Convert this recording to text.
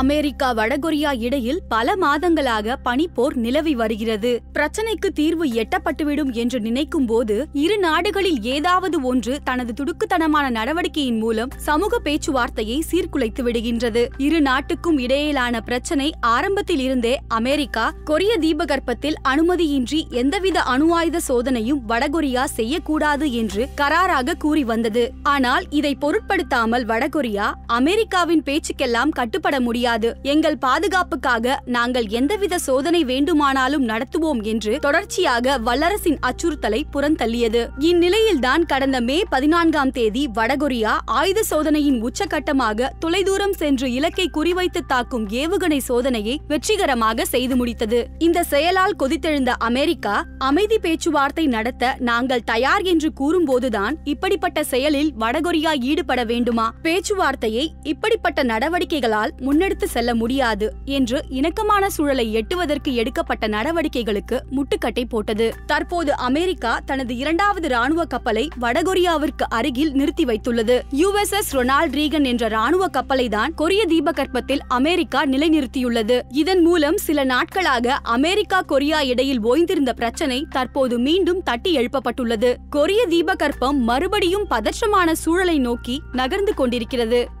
America வடகொரியா இடையில் பல மாதங்களாக பனிப்போர் நிலவி வருகிறது. பிரச்சனைக்கு தீர்வு எட்டப்பட்டுவிடும் என்று நினைக்கும் போது இரு நாடுகளில் ஏதாவது ஒன்று தனது துடுக்குத்தனமான நடவடிக்கையின் மூலம் சமூக பேச்சுவார்த்தையை சீர்குலைத்து விடுகின்றது. இரு நாட்டுக்கும் இடையிலான பிரச்சனை ஆரம்பத்தில் இருந்தே அமெரிக்கா கொரிய தீபகற்பத்தில் அனுமதியின்றி எந்தவித அணு ஆயுத சோதனையும் வடகொரியா செய்யக்கூடாது என்று கராராக கூறி வந்தது. ஆனால் இதை பொருட்படுத்தாமல் வடகொரியா அமெரிக்காவின் பேச்சுக்கெல்லாம் கட்டுப்பட முடியும் முடியாது. எங்கள் பாதுகாப்புக்காக நாங்கள் எந்தவித சோதனை வேண்டுமானாலும் நடத்துவோம் என்று தொடர்ச்சியாக வல்லரசின் அச்சுறுத்தலை புறந்தள்ளியது. இந்நிலையில்தான் கடந்த மே பதினான்காம் தேதி வடகொரியா ஆயுத சோதனையின் உச்சகட்டமாக தொலைதூரம் சென்று இலக்கை குறிவைத்து தாக்கும் ஏவுகணை சோதனையை வெற்றிகரமாக செய்து முடித்தது. இந்த செயலால் கொதித்தெழுந்த அமெரிக்கா அமைதி பேச்சுவார்த்தை நடத்த நாங்கள் தயார் என்று கூறும்போதுதான் இப்படிப்பட்ட செயலில் வடகொரியா ஈடுபட வேண்டுமா? பேச்சுவார்த்தையை இப்படிப்பட்ட நடவடிக்கைகளால் முன்னெடுத்து செல்ல முடியாது என்று இணக்கமான சூழலை எட்டுவதற்கு எடுக்கப்பட்ட நடவடிக்கைகளுக்கு முட்டுக்கட்டை போட்டது. தற்போது அமெரிக்கா தனது இரண்டாவது ராணுவ கப்பலை வடகொரியாவிற்கு அருகில் நிறுத்தி வைத்துள்ளது. யுஎஸ்எஸ் ரொனால்ட் ரீகன் என்ற ராணுவ கப்பலை தான் கொரிய தீபகற்பத்தில் அமெரிக்கா நிலைநிறுத்தியுள்ளது. இதன் மூலம் சில நாட்களாக அமெரிக்கா கொரியா இடையில் ஓய்ந்திருந்த பிரச்சனை தற்போது மீண்டும் தட்டி எழுப்பப்பட்டுள்ளது. கொரிய தீபகற்பம் மறுபடியும் பதற்றமான சூழலை நோக்கி நகர்ந்து கொண்டிருக்கிறது.